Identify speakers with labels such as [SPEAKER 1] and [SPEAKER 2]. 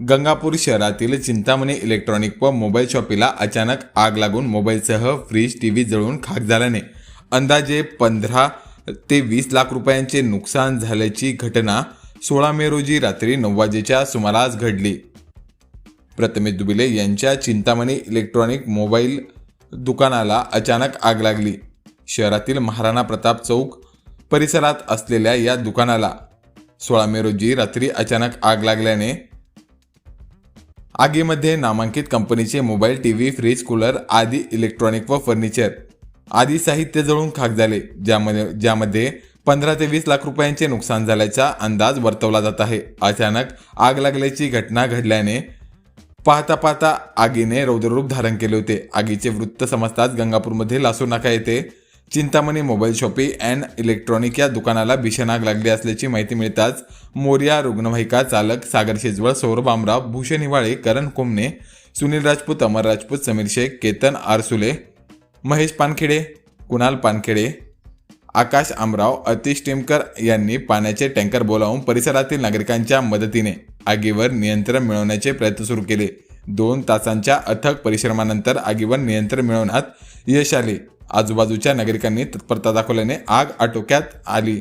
[SPEAKER 1] गंगापूर शहरातील चिंतामणी इलेक्ट्रॉनिक व मोबाईल शॉपीला अचानक आग लागून मोबाईलसह फ्रीज टीव्ही जळून खाक झाल्याने अंदाजे पंधरा ते वीस लाख रुपयांचे नुकसान झाल्याची घटना सोळा मे रोजी रात्री नऊ वाजेच्या सुमारास घडली. प्रथमेश दुबिले यांच्या चिंतामणी इलेक्ट्रॉनिक मोबाईल दुकानाला अचानक आग लागली. शहरातील महाराणा प्रताप चौक परिसरात असलेल्या या दुकानाला सोळा मे रोजी रात्री अचानक आग लागल्याने आगीमध्ये नामांकित कंपनीचे मोबाईल टीव्ही फ्रीज कूलर आदी इलेक्ट्रॉनिक व फर्निचर आदी साहित्य जळून खाक झाले ज्यामध्ये ज्यामध्ये पंधरा ते वीस लाख रुपयांचे नुकसान झाल्याचा अंदाज वर्तवला जात आहे. अचानक आग लागल्याची घटना घडल्याने पाहता पाहता आगीने रौद्ररूप धारण केले होते. आगीचे वृत्त समजताच गंगापूरमध्ये लासूनाका येथे Chintamani mobile shoppe and electronic या दुकानाला भीषण आग लागली असल्याची माहिती मिळताच मोर्या रुग्णवाहिका चालक सागर शेजवळ सौरभ आमराव भूषण हिवाळे करण कोमने सुनील राजपूत अमर राजपूत समीर शेख केतन आरसुले महेश पानखेडे कुणाल पानखेडे आकाश आमराव अतिश टेमकर यांनी पाण्याचे टँकर बोलावून परिसरातील नागरिकांच्या मदतीने आगीवर नियंत्रण मिळवण्याचे प्रयत्न सुरू केले. दोन तासांच्या अथक परिश्रमानंतर आगीवर नियंत्रण मिळवण्यात यश आले. आजूबाजूच्या नागरिकांनी तत्परता दाखवल्याने आग आटोक्यात आली.